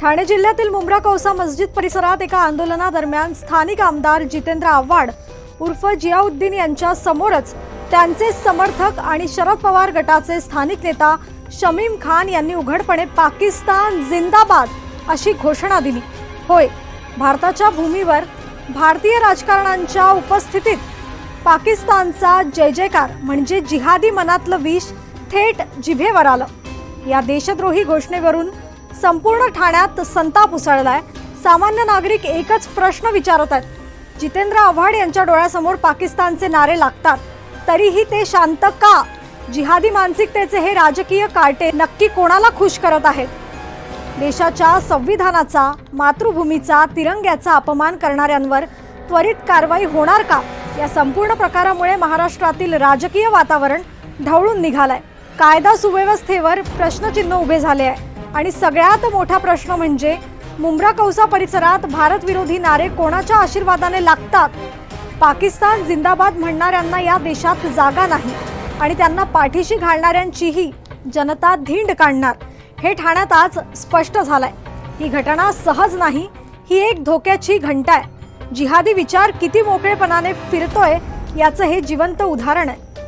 ठाणे जिल्ह्यातील मुंब्रा कौसा मस्जिद परिसरात एका आंदोलनादरम्यान स्थानिक आमदार जितेंद्र आव्हाड उर्फ जियाउद्दीन यांच्या समोरच त्यांचे समर्थक आणि शरद पवार गटाचे स्थानिक नेता शमीम खान यांनी उघडपणे पाकिस्तान जिंदाबाद अशी घोषणा दिली. होय भारताच्या भूमीवर भारतीय राजकारणांच्या उपस्थितीत पाकिस्तानचा जय जयकार म्हणजे जिहादी मनातलं विष थेट जिभेवर आलं. या देशद्रोही घोषणेवरून संपूर्ण ठाण्यात संताप उसळलाय. सामान्य नागरिक एकच प्रश्न विचारत आहेत. जितेंद्र आव्हाड यांच्या डोळ्यासमोर पाकिस्तानचे नारे लागतात. तरीही ते शांत का? जिहादी मानसिकतेचे हे राजकीय काटे नक्की कोणाला खुश करत आहेत? देशाच्या संविधानाचा मातृभूमीचा तिरंग्याचा अपमान करणाऱ्यांवर त्वरित कारवाई होणार का? या संपूर्ण प्रकारामुळे महाराष्ट्रातील राजकीय वातावरण ढवळून निघालंय. कायदा सुव्यवस्थेवर प्रश्नचिन्ह उभे झाले आहे. आणि सगळ्यात मोठा प्रश्न म्हणजे मुंब्रा कौसा परिसरात भारत विरोधी नारे कोणाच्या आशीर्वादाने लागतात? पाकिस्तान जिंदाबाद म्हणणाऱ्यांना या देशात जागा नाही आणि त्यांना पाठीशी घालणाऱ्यांचीही जनता धिंड काढणार. हे ठाण्यात आज स्पष्ट झालंय. ही घटना सहज नाही ही एक धोक्याची घंटा आहे जिहादी विचार किती मोकळेपणाने फिरतोय याचं हे जिवंत उदाहरण आहे.